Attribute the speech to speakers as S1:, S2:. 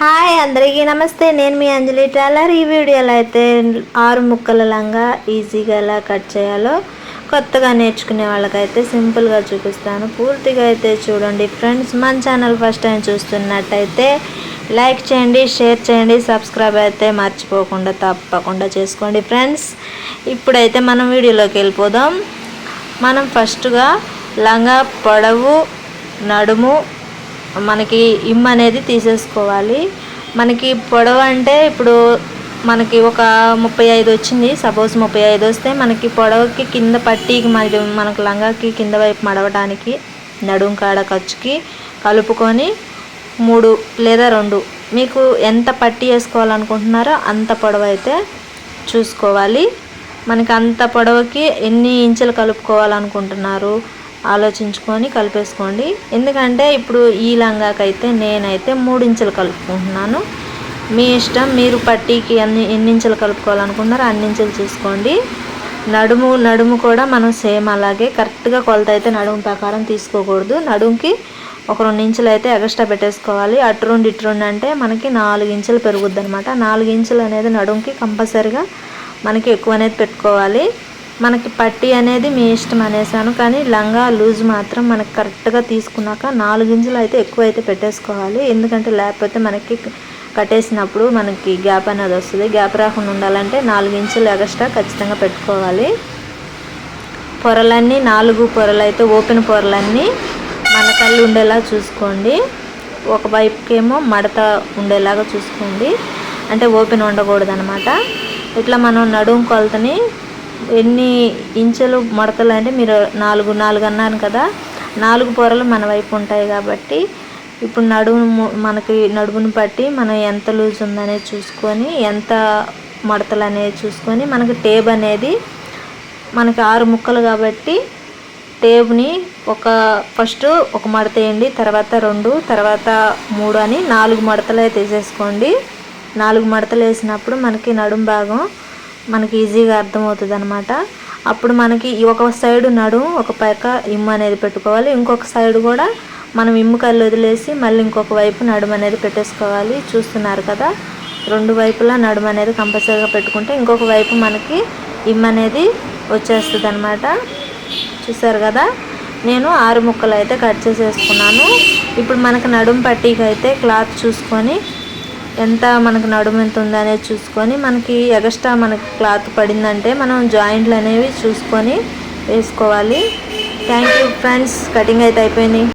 S1: Hi అందరికీ నమస్తే నేను మీ అంజలి టైలర్. ఈ వీడియోలో అయితే ఆరు ముక్కల లంగా ఈజీగా ఎలా కట్ చేయాలో కొత్తగా నేర్చుకునే వాళ్ళకైతే సింపుల్గా చూపిస్తాను. పూర్తిగా అయితే చూడండి ఫ్రెండ్స్ మన ఛానల్ ఫస్ట్ టైం చూస్తున్నట్టయితే లైక్ చేయండి షేర్ చేయండి సబ్స్క్రైబ్ అయితే మర్చిపోకుండా తప్పకుండా చేసుకోండి ఫ్రెండ్స్. ఇప్పుడైతే మనం వీడియోలోకి వెళ్ళిపోదాం. మనం ఫస్ట్గా లంగా పొడవు నడుము మనకి ఇమ్ అనేది తీసేసుకోవాలి. మనకి పొడవు అంటే ఇప్పుడు మనకి ఒక ముప్పై ఐదు వచ్చింది. సపోజ్ ముప్పై ఐదు వస్తే మనకి పొడవుకి కింద పట్టీకి మరి మనకు లంగాకి కింద వైపు మడవడానికి నడుం కాడ ఖర్చుకి కలుపుకొని మూడు లేదా రెండు. మీకు ఎంత పట్టి వేసుకోవాలనుకుంటున్నారో అంత పొడవు అయితే చూసుకోవాలి. మనకి అంత పొడవుకి ఎన్ని ఇంచులు కలుపుకోవాలనుకుంటున్నారు? ఆలోచించుకొని కలిపేసుకోండి. ఎందుకంటే ఇప్పుడు ఈ లంగాకైతే నేనైతే మూడు ఇంచులు కలుపుకుంటున్నాను. మీ ఇష్టం మీరు పట్టీకి అన్ని ఎన్నించులు కలుపుకోవాలనుకున్నారో అన్నించులు చూసుకోండి. నడుము నడుము కూడా మనం సేమ్ అలాగే కరెక్ట్గా కొలత అయితే నడుము ప్రకారం తీసుకోకూడదు. నడుముకి ఒక రెండు ఇంచులు అయితే ఎక్స్ట్రా పెట్టేసుకోవాలి. అటు రెండు ఇటు రెండు అంటే మనకి నాలుగు ఇంచులు పెరుగుద్ది అనమాట నాలుగు ఇంచులు అనేది నడుముకి కంపల్సరిగా మనకి ఎక్కువ అనేది పెట్టుకోవాలి. మనకి పట్టి అనేది మీ ఇష్టం అనేసాను. కానీ లంగా లూజ్ మాత్రం మనకి కరెక్ట్గా తీసుకున్నాక నాలుగింజలు అయితే ఎక్కువ అయితే పెట్టేసుకోవాలి. ఎందుకంటే లేకపోతే మనకి కట్టేసినప్పుడు మనకి గ్యాప్ అనేది వస్తుంది. గ్యాప్ రాకుండా ఉండాలంటే నాలుగు ఇంచులు ఖచ్చితంగా పెట్టుకోవాలి. పొరలన్నీ నాలుగు పొరలు అయితే ఓపెన్ పొరలన్నీ మన కళ్ళు ఉండేలా చూసుకోండి. ఒక వైపుకేమో మడత ఉండేలాగా చూసుకోండి. అంటే ఓపెన్ ఉండకూడదు అనమాట ఇట్లా మనం నడుము కొలతని ఎన్ని ఇంచులు మడతలు అంటే మీరు నాలుగు నాలుగు అన్నాను కదా నాలుగు పొరలు మన వైపు ఉంటాయి కాబట్టి ఇప్పుడు నడుము మనకి నడుమును బట్టి మనం ఎంత లూజ్ ఉందనేది చూసుకొని ఎంత మడతలు అనేది చూసుకొని మనకి టేబ్ అనేది మనకి ఆరు ముక్కలు కాబట్టి టేబుని ఒక ఫస్ట్ ఒక మడత వేయండి తర్వాత రెండు తర్వాత మూడు అని నాలుగు మడతలు అయితే వేసేసుకోండి. నాలుగు మడతలు వేసినప్పుడు మనకి నడుము భాగం మనకి ఈజీగా అర్థమవుతుంది అనమాట అప్పుడు మనకి ఒక సైడ్ నడుము ఒక పక్క ఇమ్ము అనేది పెట్టుకోవాలి. ఇంకొక సైడ్ కూడా మనం ఇమ్ము కళ్ళు వదిలేసి మళ్ళీ ఇంకొక వైపు నడుము అనేది పెట్టేసుకోవాలి. చూస్తున్నారు కదా? రెండు వైపులా నడుము అనేది కంపల్సరీగా పెట్టుకుంటే ఇంకొక వైపు మనకి ఇమ్ అనేది వచ్చేస్తుంది అనమాట చూసారు కదా? నేను ఆరు ముక్కలు అయితే కట్ చేసేసుకున్నాను. ఇప్పుడు మనకు నడుము పట్టీకి అయితే క్లాత్ చూసుకొని ఎంత మనకు నడుము ఎంత ఉందనేది చూసుకొని మనకి ఎగస్ట్రా మనకి క్లాత్ పడిందంటే మనం జాయింట్లు అనేవి చూసుకొని వేసుకోవాలి. Thank you friends. కటింగ్ అయితే అయిపోయింది.